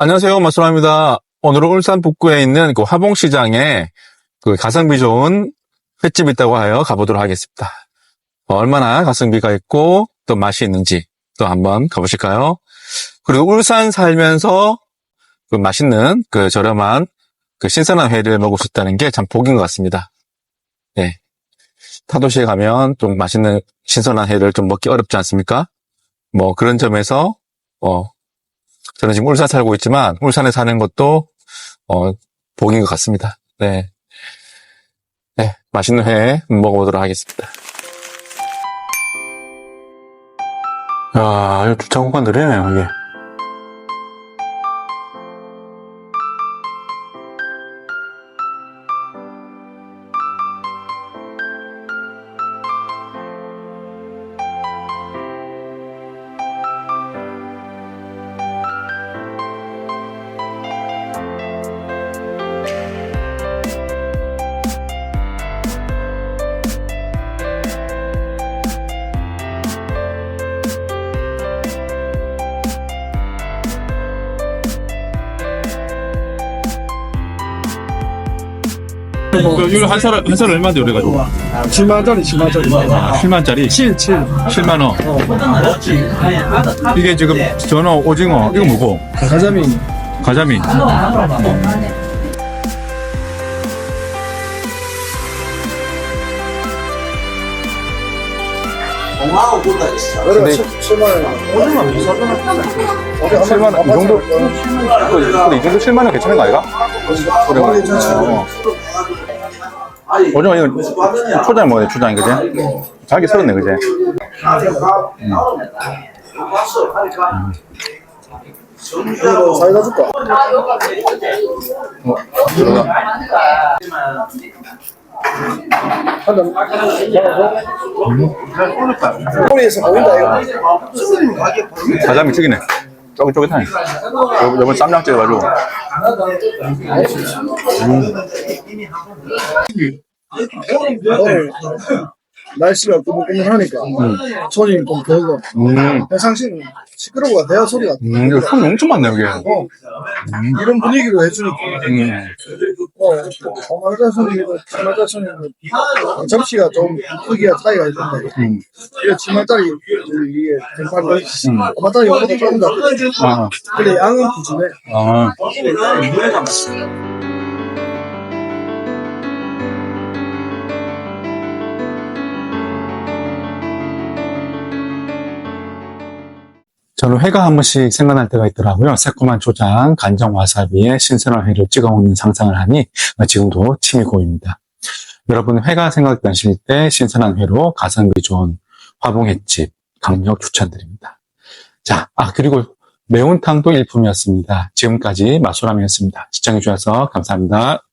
안녕하세요. 마술합니다. 오늘은 울산 북구에 있는 그 화봉시장에 그 가성비 좋은 횟집이 있다고 하여 가보도록 하겠습니다. 어, 얼마나 가성비가 있고 또 맛이 있는지 또 한번 가보실까요? 그리고 울산 살면서 그 맛있는 그 저렴한 그 신선한 회를 먹을 수 있다는 게 참 복인 것 같습니다. 네. 타도시에 가면 좀 맛있는 신선한 회를 좀 먹기 어렵지 않습니까? 뭐 그런 점에서 어 저는 지금 울산 살고 있지만 울산에 사는 것도 어 복인 것 같습니다. 네. 네, 맛있는 회 먹어보도록 하겠습니다. 야, 주차 공간 느리네요, 이게. 이거 한 살, 한살 얼마인데, 그래가지고? 7만원짜리 7만원짜리 7만짜리? 7 7 7만원. 이게 지금 전어, 오징어, 이거 뭐고? 가자미 가자미. 그래 7만원 오늘만 비싸잖아 7만원, 이 정도? 근데 이 정도 7만원 괜찮은 거 아이가? 오징어. 어. 오징어, 이거 초장 먹어야 돼, 초장, 그지? 잘게 썰었네, 그지? 이거 사이다 줄까? 한잔 꼬리에서 보인다 이거 가자미 튀기네. 쫄깃쫄깃하네. 요- 요번 쌈장 찍어가지고. 오 늘 날씨가 꾸물꾸물하니까. 손이 좀 더워 음, 평상시는 시끄러워가 돼야 소리가. 음, 이거 손이 엄청 많네, 여기. 어, 이런 분위기로 해주니까. 음, 어, 어마자 손이고 치마자 손이고 접시가 좀 크기가 차이가 있는데. 음. 이게 치마짜리 이게 등판이 어마짜리 요거도 조금 더 아, 근데 양은 푸짐해 아. 저는 회가 한 번씩 생각날 때가 있더라고요. 새콤한 초장, 간장 와사비에 신선한 회를 찍어 먹는 상상을 하니 지금도 침이 고입니다. 여러분 회가 생각나실 때 신선한 회로 가성비 좋은 화봉횟집 강력 추천드립니다. 자, 아 그리고 매운탕도 일품이었습니다. 지금까지 마소람이었습니다. 시청해주셔서 감사합니다.